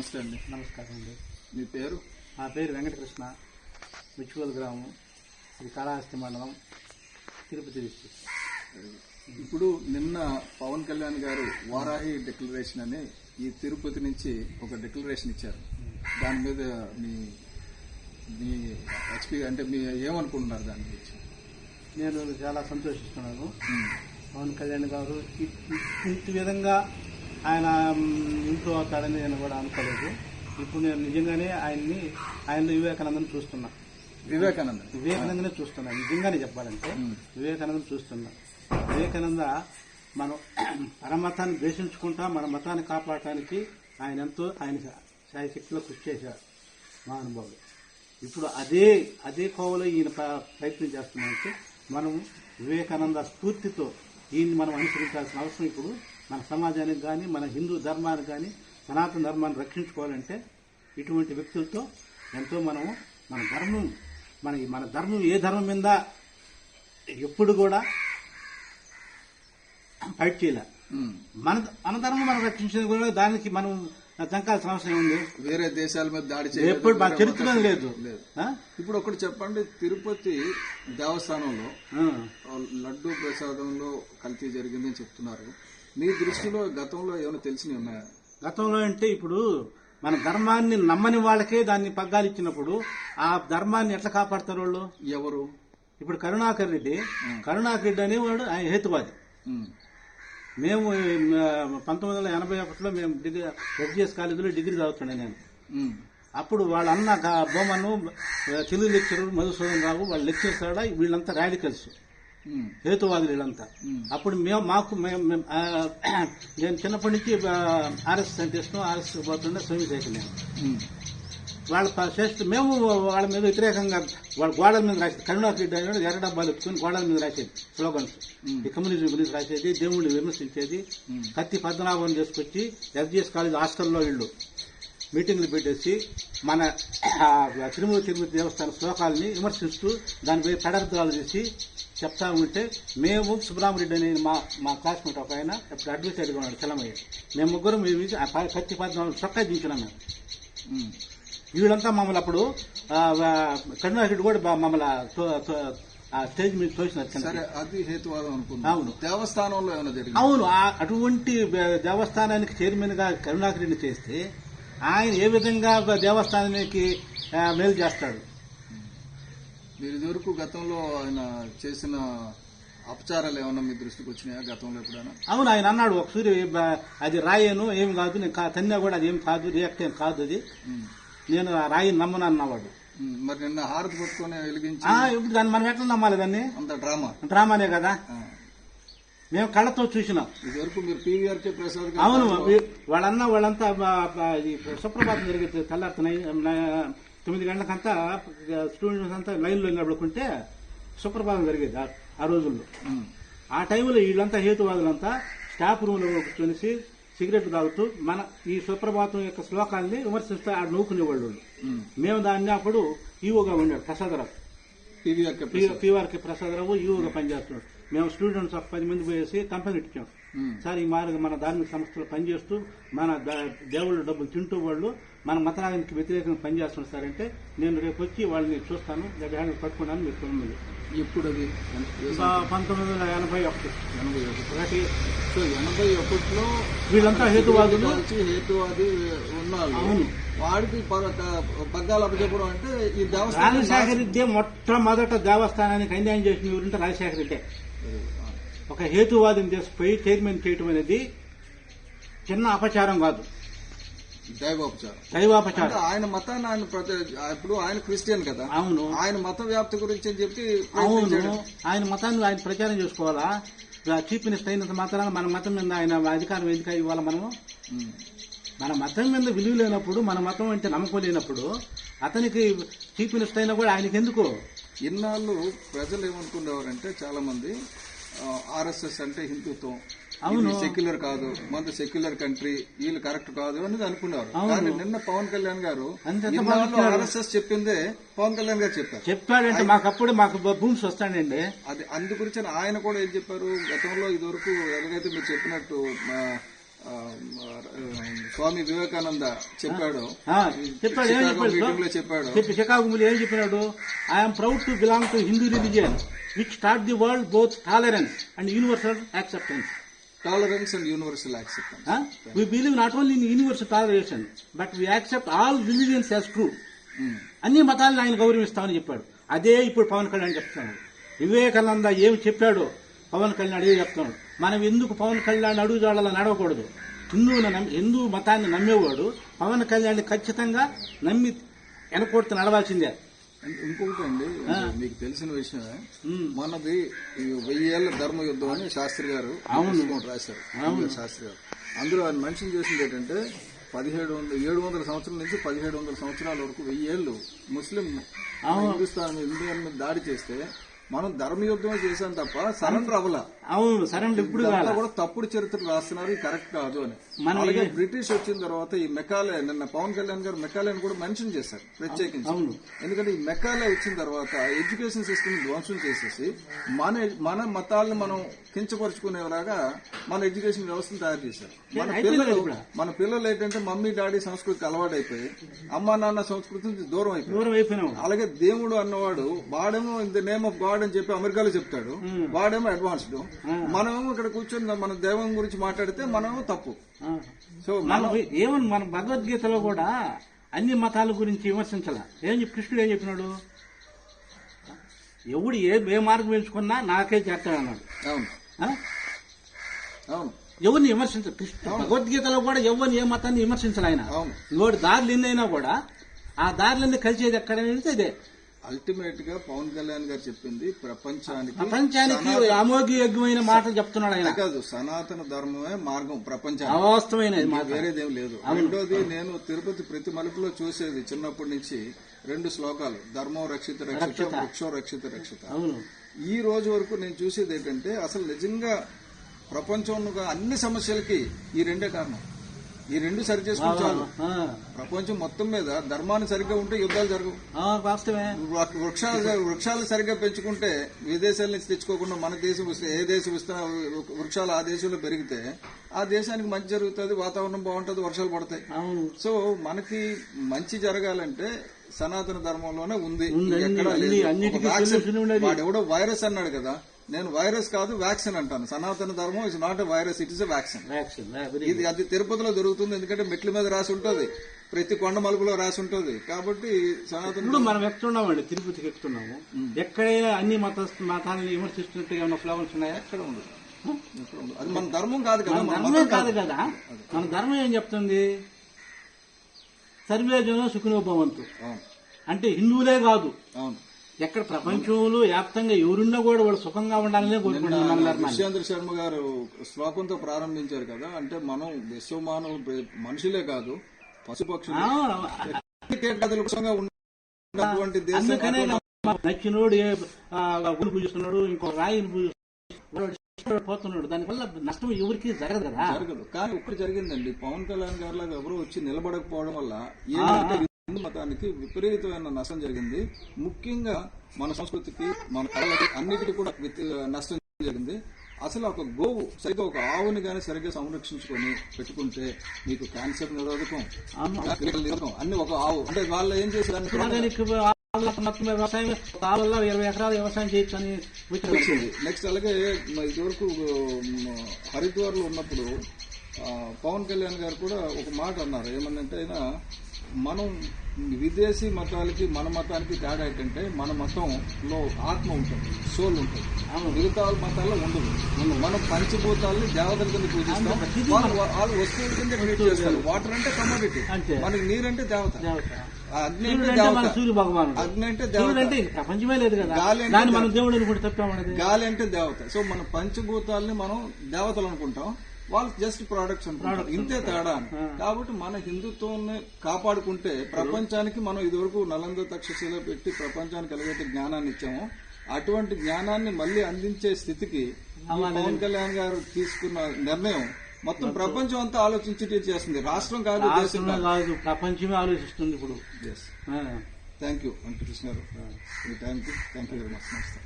నమస్తే అండి. నమస్కారం అండి. మీ పేరు? నా పేరు వెంకటకృష్ణ. మిచ్చుకోలు గ్రామం. శ్రీ కాళహస్తి మండలం తిరుపతి డిస్టిక్ ఇప్పుడు నిన్న పవన్ కళ్యాణ్ గారు వారాహి డిక్లరేషన్ అని ఈ తిరుపతి నుంచి ఒక డిక్లరేషన్ ఇచ్చారు. దాని మీద మీ మీ హెచ్పి అంటే మీ ఏమనుకుంటున్నారు దాని గురించి? నేను చాలా సంతోషిస్తున్నాను. పవన్ కళ్యాణ్ గారు విధంగా ఆయన ఇంట్లో అవుతాడని నేను కూడా అనుకోలేదు. ఇప్పుడు నేను నిజంగానే ఆయన్ని ఆయన వివేకానందని చూస్తున్నా. వివేకానంద వివేకానందనే చూస్తున్నా. నిజంగానే చెప్పాలంటే ఉమ్, వివేకానందం చూస్తున్నా. వివేకానంద మనం మన మతాన్ని ద్వేషించుకుంటా మన మతాన్ని కాపాడటానికి ఆయన ఎంతో ఆయన శాయశక్తిలో కృషి చేశారు మహానుభావుడు. ఇప్పుడు అదే అదే కోవలో ఈయన ప్ర- ప్రయత్నం చేస్తున్నామంటే మనం వివేకానంద స్ఫూర్తితో ఈయన్ని మనం అనుసరించాల్సిన అవసరం ఇప్పుడు మన సమాజానికి కానీ మన హిందూ ధర్మానికి కానీ సనాతన ధర్మాన్ని రక్షించుకోవాలంటే ఇటువంటి వ్యక్తులతో ఎంతో మనము మన ధర్మం మన మన ధర్మం ఏ ధర్మం మీద ఎప్పుడు కూడా ఫైట్ చేయలే. మన మన ధర్మం మనం రక్షించేది కూడా దానికి మనం చంకాల్సిన అవసరం ఉంది వేరే దేశాల మీద దాడి చేయలేదు, ఎప్పుడు చరిత్రలో మతాలు- లేదు? ఇప్పుడు ఒకటి చెప్పండి తిరుపతి దేవస్థానంలో లడ్డూ ప్రసాదంలో కల్తీ జరిగిందని చెప్తున్నారు. మీ దృష్టిలో గతంలో ఏమైనా తెలిసినవి ఉన్నాయా? గతంలో అంటే ఇప్పుడు మన ధర్మాన్ని నమ్మని వాళ్ళకే దాన్ని పగ్గాలు ఇచ్చినప్పుడు ఆ ధర్మాన్ని ఎట్లా కాపాడతారు వాళ్ళు? ఎవరు? ఇప్పుడు కరుణాకర్ రెడ్డి. కరుణాకర్ రెడ్డి అనేవాడు ఆయన హేతువాది. మేము పంతొమ్మిది వందల ఎనభై ఒకటిలో మేము డిగ్రీ ఎస్జిఎస్ కాలేజీలో డిగ్రీ చదువుతుండే నేను. అప్పుడు వాళ్ళ అన్న గా- బొమ్మను తెలుగు లెక్చరర్ మధుసూదన్ రావు వాళ్ళ లెక్చర్స్ కూడా వీళ్ళంతా రాడికల్స్. ఉమ్, హేతువాదులు వీళ్ళంతా. అప్పుడు మేము మాకు మేము- నేను చిన్నప్పటి నుంచి ఆర్ఎస్ ఇష్టం ఆర్ఎస్ పోతుండే స్వామి సైకిల్ నేను. వాళ్ళ శ్రేష్ఠ మేము వాళ్ళ మీద వ్యతిరేకంగా వాళ్ళ గోడల మీద రాసేది కరుణాకర్ రెడ్డి అనేవాడు ఎర్ర డబ్బాలు ఎత్తుకుని గోడల మీద రాసేది స్లోగన్స్. ఈ కమ్యూనిజం గురించి రాసేది దేవుడిని విమర్శించేది. కత్తి పద్మనాభం చేసుకొచ్చి ఎస్జిఎస్ కాలేజ్ హాస్టల్లో ఇళ్ళు మీటింగ్లు పెట్టేసి మన తిరుమల తిరుపతి దేవస్థాన శ్లోకాలని విమర్శిస్తూ దానిపై పెడర్థాలు చేసి చెప్తా ఉంటే మేము సుబ్రహ్మరెడ్డి అనే మా మా క్లాస్మేట్ ఒక ఆయన అప్పుడు అడ్వకేట్గా ఉన్నాడు చలమయ్య మేము ముగ్గురు మేము కత్తి పద్మనాభం చొక్కా దించినాం మేము. వీళ్ళంతా మమ్మల్ని అప్పుడు కరుణాకర్ కూడా మమ్మల్ని స్టేజ్ మీద తోసినారు అది హేతువాదం అనుకున్నాం అవును. దేవస్థానంలో ఏమైనా జరిగింది? అవును అటువంటి దేవస్థానానికి చైర్మన్గా కరుణాకర్ రెడ్డి చేస్తే ఆయన ఏ విధంగా దేవస్థానానికి మేలు చేస్తాడు? మీరు ఇదివరకు గతంలో ఆయన చేసిన అపచారాలు ఏమన్నా మీ దృష్టికి వచ్చినాయా గతంలో ఎప్పుడైనా? అవును ఆయన అన్నాడు ఒకసారి అది రాయను ఏం కాదు నేను తన్నా కూడా అది ఏం కాదు రియాక్ట్ ఏం కాదు అది. నేను ఆ రాయిని నమ్మను అన్నవాడు. మరి నిన్న హారతి పట్టుకొని వెలిగించి ఆ, ఇప్పుడు దాన్ని మనం ఎట్లా నమ్మాలి దాన్ని? అంత డ్రామా? డ్రామానే కదా? ఆ. మేము కళ్ళతో చూసినాం. ఇదివరకు మీరు పీవీఆర్కే ప్రసాద్ గారు అవును వీ- వాళ్ళన్న వాళ్ళంతా బ- బ- ఈ సుప్రభాతం జరిగే తెల్లారి తొమ్మిది గంటలకంతా స్టూడెంట్స్ అంతా లైన్లో నిలబడుకుంటే సుప్రభాతం జరిగేది ఆ- ఆ రోజుల్లో. ఉమ్, ఆ టైంలో వీళ్ళంతా హేతువాదులంతా స్టాఫ్ రూమ్లో కూర్చొని సిగరెట్ తాగుతూ మన ఈ సుప్రభాతం యొక్క శ్లోకాల్ని విమర్శిస్తూ ఆడ నవ్వుకునేవాళ్ళు వాళ్ళు. మేము దాన్ని అప్పుడు ఈవోగా ఉండాడు ప్రసాదరావు. పీవీఆర్కే ప్రసాదరావు. ఈవోగా పనిచేస్తున్నాడు. మేము స్టూడెంట్స్ ఒక పది మంది పోయేసి కంప్లైంట్ ఇచ్చాం. సార్ ఈ మాదిరిగా మన ధార్మిక సంస్థలు పనిచేస్తూ మన దేవుళ్ళ డబ్బులు తింటూ వాళ్ళు మన మతానికి వ్యతిరేకంగా పనిచేస్తున్నారు సార్ అంటే నేను రేపు వచ్చి వాళ్ళని చూస్తాను హ్యాండ్ పట్టుకున్నాను మీరు తొమ్మిది ఎప్పుడు అది? పంతొమ్మిది వందల ఎనభై ఒకటి. ఎనభై ఒకటి. సో ఎనభై ఒకటిలో వీళ్ళంతా హేతువాదులు. హేతువాది ఉన్నారు. అవును. వాడికి పగ్గాలు అప్పచెప్పడం అంటే ఈ దేవస్థానం రాజశేఖర రెడ్డి మొట్టమొదట దేవస్థానానికి అన్యాయం చేసిన ఎవరంటే రాజశేఖర రెడ్డి. ఒక హేతువాదిని తీసుకుపోయి చైర్మన్ చేయటం అనేది చిన్న అపచారం కాదు. దైవోపచారం. దైవాపచారం. ఆయన మతాన్ని ఆయన ఇప్పుడు ఆయన క్రిస్టియన్ కదా. అవును. ఆయన మత వ్యాప్తి గురించి అని చెప్పి అవును. ఆయన మతాన్ని ఆయన ప్రచారం చేసుకోవాలా? చీఫ్ మినిస్టర్ అయినంత మాత్రాన మన మతం మీద ఆయన అధికారం ఎందుకు ఇవ్వాలి మనము? మన మతం మీద విలువ లేనప్పుడు మన మతం అంటే నమ్మకం లేనప్పుడు అతనికి చీఫ్ మినిస్టర్ అయినా కూడా ఆయనకి ఎందుకు ఇన్నాళ్ళు ప్రజలు ఏమనుకునేవారంటే చాలా మంది ఆర్ఎస్ఎస్ అంటే హిందుత్వం అవును. సెక్యులర్ కాదు మన సెక్యులర్ కంట్రీ వీళ్ళు కరెక్ట్ కాదు అనేది అనుకునేవారు అవును. కానీ నిన్న పవన్ కళ్యాణ్ గారు. ఆర్ఎస్ఎస్ చెప్పిందే పవన్ కళ్యాణ్ గారు చెప్పారు చెప్పాడంటే మాకప్పుడు మాకు భూమ్స్ వస్తాడండి అది అందు గురించి ఆయన కూడా ఏం చెప్పారు గతంలో ఇదివరకు ఎలాగైతే మీరు చెప్పినట్టు స్వామి వివేకానంద చెప్పాడో. చెప్పాడు. ఏం చెప్పాడు? చెప్పాడు. చెప్పి చికాగో ముందు ఏం చెప్పినాడు? I'm proud to belong to Hindu religion which start the world both tolerance and universal acceptance tolerance and universal acceptance we believe not only in universal toleration, but we accept all religions as true. అన్ని మతాలను ఆయన గౌరవిస్తామని చెప్పాడు. అదే ఇప్పుడు పవన్ కళ్యాణ్ చెప్తున్నాడు. వివేకానంద ఏమి చెప్పాడో? పవన్ కళ్యాణ్ అదే చెప్తున్నాడు. మనం ఎందుకు పవన్ కళ్యాణ్ అడుగుజాడలా నడవకూడదు? హిందువుని నమ్మి హిందూ మతాన్ని నమ్మేవాడు పవన్ కళ్యాణ్ ఖచ్చితంగా నమ్మి వెనకొడుతూ నడవాల్సిందే. ఇంకొకటి అండి మీకు తెలిసిన విషయమే. మనది ఈ వెయ్యేళ్ళ ధర్మ యుద్ధం అని శాస్త్రి గారు రాశారు. శాస్త్రి గారు. అందులో ఆయన మెన్షన్ చేసింది ఏంటంటే పదిహేడు వందల ఏడు వందల సంవత్సరాల నుంచి పదిహేడు వందల సంవత్సరాల వరకు వెయ్యేళ్ళు ముస్లిం హిందుస్థాన్ ఇండియన్ మీద దాడి చేస్తే మనం ధర్మయుద్ధమే చేశాం తప్ప సరెండర్ అవ్వలా. అవును సరెండర్ ఇప్పుడు కూడా తప్పుడు చరిత్ర రాస్తున్నారు కరెక్ట్ కాదు అని. మనం అలాగే బ్రిటిష్ వచ్చిన తర్వాత ఈ మెకాలే నిన్న పవన్ కళ్యాణ్ గారు మెకాలేని కూడా మెన్షన్ చేశారు ప్రత్యేకించి. అవును. ఎందుకంటే ఈ మెకాలే వచ్చిన తర్వాత ఎడ్యుకేషన్ సిస్టమ్ ధ్వంసం చేసేసి మన మన మతాలను మనం కించపరుచుకునేలాగా మన ఎడ్యుకేషన్ వ్యవస్థను తయారు చేశారు. మన పిల్లలు మన పిల్లలు ఏంటంటే మమ్మీ డాడీ సంస్కృతికి అలవాటైపోయి అమ్మా నాన్న సంస్కృతి నుంచి దూరం అయిపోయి అలాగే దేవుడు అన్నవాడు వాడేమో in the name of God అని చెప్పి అమెరికాలో చెప్తాడు. వాడేమో అడ్వాన్స్డ్. మనమేమో ఇక్కడ కూర్చొని మన దైవం గురించి మాట్లాడితే మనమేమో తప్పు. సో మన ఏమని మన భగవద్గీతలో కూడా అన్ని మతాల గురించి విమర్శించాల. ఏం చెప్పి కృష్ణుడు ఏం చెప్పినాడు? ఎవడు ఏ ఏ మార్గం ఎంచుకున్నా నాకే చేస్తాడన్నాడు. అవును. ఆ? అవును. ఎవరిని విమర్శించ కృష్ణ భగవద్గీతలో కూడా ఎవరిని ఏ మతాన్ని విమర్శించాలి ఆయన? ఇంకోటి దారులు ఎన్నైనా కూడా ఆ దారులన్నీ కలిసేది ఎక్కడనేది ఇదే. అల్టిమేట్గా పవన్ కళ్యాణ్ గారు చెప్పింది ప్రపంచానికి ప్రపంచానికి అమోఘయోగ్యమైన మాటలు చెప్తున్నాడు ఆయన. కాదు సనాతన ధర్మమే మార్గం ప్రపంచానికి. అవాస్తవమైన మాట. వేరేదేం లేదు. రెండోది నేను తిరుపతి ప్రతి మలుపులో చూసేది చిన్నప్పటి నుంచి రెండు శ్లోకాలు. ధర్మం రక్షిత రక్షిత వృక్షో రక్షిత రక్షిత. ఈ రోజు వరకు నేను చూసేది ఏంటంటే అసలు నిజంగా ప్రపంచంలో అన్ని సమస్యలకి ఈ రెండే కారణం. ఈ రెండు సరి చేసుకుని చాలు. ప్రపంచం మొత్తం మీద ధర్మాన్ని సరిగ్గా ఉంటే యుద్ధాలు జరగవు. వాస్తవమే. వృక్షాలు వృక్షాలు సరిగ్గా పెంచుకుంటే విదేశాల నుంచి తెచ్చుకోకుండా మన దేశం ఏ దేశం ఇస్తున్న వృక్షాలు ఆ దేశంలో పెరిగితే ఆ దేశానికి మంచి జరుగుతుంది వాతావరణం బాగుంటుంది వర్షాలు పడతాయి. సో మనకి మంచి జరగాలంటే సనాతన ధర్మంలోనే ఉంది. ఎక్కడా లేదు. వాడు ఎవడో వైరస్ అన్నాడు కదా. నేను వైరస్ కాదు వ్యాక్సిన్ అంటాను. Sanatana Dharma is not a virus it is a vaccine ఇది అది తిరుపతిలో దొరుకుతుంది ఎందుకంటే మెట్ల మీద రాసి ఉంటుంది. ప్రతి కొండ మలుపులో రాసి ఉంటుంది. కాబట్టి సనాతన ఇప్పుడు మనం ఎక్కుతున్నామండి తిరుపతికి ఎక్కుతున్నాము. ఎక్కడైనా అన్ని మత మతాలను విమర్శిస్తున్నట్టు ఏమైనా ఫ్లవర్స్ ఉన్నాయా? ఎక్కడ ఉండదు? అది మన ధర్మం కాదు కదా ధర్మం కాదు కదా. మన ధర్మం ఏం చెప్తుంది? సర్వే జనం సుఖినోభవంతు అంటే హిందువులే కాదు. అవును. ఎక్కడ ప్రపంచంలో వ్యాప్తంగా ఎవరున్నా కూడా వాళ్ళు సుఖంగా ఉండాలనే కోరుకుంటున్నాం మన ధర్మాన్ని విశ్వేంద్ర శర్మ గారు శ్లోకంతో ప్రారంభించారు కదా అంటే మనం విశ్వమానవులు మనుషులే కాదు పశుపక్షులు. ఉన్నటువంటి అందుకనే మాకు నచ్చినోడు గుడి పూజిస్తున్నాడు ఇంకో రాయిని పూజిస్తున్నాడు పోతున్నాడు. దానివల్ల నష్టం ఎవరికి జరగదు కదా. జరగదు. కానీ ఒక్కటి జరిగిందండి పవన్ కళ్యాణ్ గారి లాగా ఎవరు వచ్చి నిలబడకపోవడం వల్ల హిందూ మతానికి విపరీతమైన నష్టం జరిగింది. ముఖ్యంగా మన సంస్కృతికి మన కళలకి అన్నిటికీ కూడా నష్టం జరిగింది. అసలు ఒక గోవు సరిగ్గా ఒక ఆవుని కానీ సరిగ్గా సంరక్షించుకొని పెట్టుకుంటే మీకు క్యాన్సర్ నిరోధకం అన్ని ఒక ఆవు. అంటే వాళ్ళు ఏం చేశారు వ్యవసాయం ఆవుల్లో ఇరవై ఎకరాలు వ్యవసాయం చేయొచ్చు అని వచ్చింది. నెక్స్ట్ అలాగే ఇదివరకు హరిద్వార్లో ఉన్నప్పుడు పవన్ కళ్యాణ్ గారు కూడా ఒక మాట అన్నారు. ఏమన్నంటే ఆయన మనం విదేశీ మతాలకి మన మతానికి తేడా ఏంటంటే మన మతంలో ఆత్మ ఉంటుంది సోల్ ఉంటుంది. మిగతా మతాల్లో ఉండదు. మనం పంచభూతాలని దేవతల కింద పూజిస్తాం. వాళ్ళు వస్తువుల కింద ట్రీట్ చేస్తారు. వాటర్ అంటే కమోడిటీ. మనకి నీరంటే దేవత. దేవత. అగ్ని అంటే అంటే దేవత. సూర్య భగవానుడు. అగ్ని అంటే దేవత. అంటే ప్రపంచమే లేదు కదా. గాలి అంటే మనం దేవుడు అనుకుంటే గాలి అంటే దేవత. సో మన పంచభూతాల్ని మనం దేవతలు అనుకుంటాం. వాళ్ళు జస్ట్ ప్రోడక్ట్స్ అనుకుంటారు. ఇంతే తేడా కాబట్టి మన హిందుత్వాన్ని కాపాడుకుంటే ప్రపంచానికి మనం ఇదివరకు నలంద తక్షశిల పెట్టి ప్రపంచానికి ఎలాగైతే జ్ఞానాన్ని ఇచ్చామో. అటువంటి జ్ఞానాన్ని మళ్ళీ అందించే స్థితికి పవన్ కళ్యాణ్ గారు తీసుకున్న నిర్ణయం మొత్తం ప్రపంచం అంతా ఆలోచించి చేస్తుంది. రాష్ట్రం కాదు దేశం కాదు. ప్రపంచమే ఆలోచిస్తుంది ఇప్పుడు. థ్యాంక్ యూ వెంకటకృష్ణ గారు ఈ టైంకి థ్యాంక్ యూ వెరీ మచ్ నమస్తే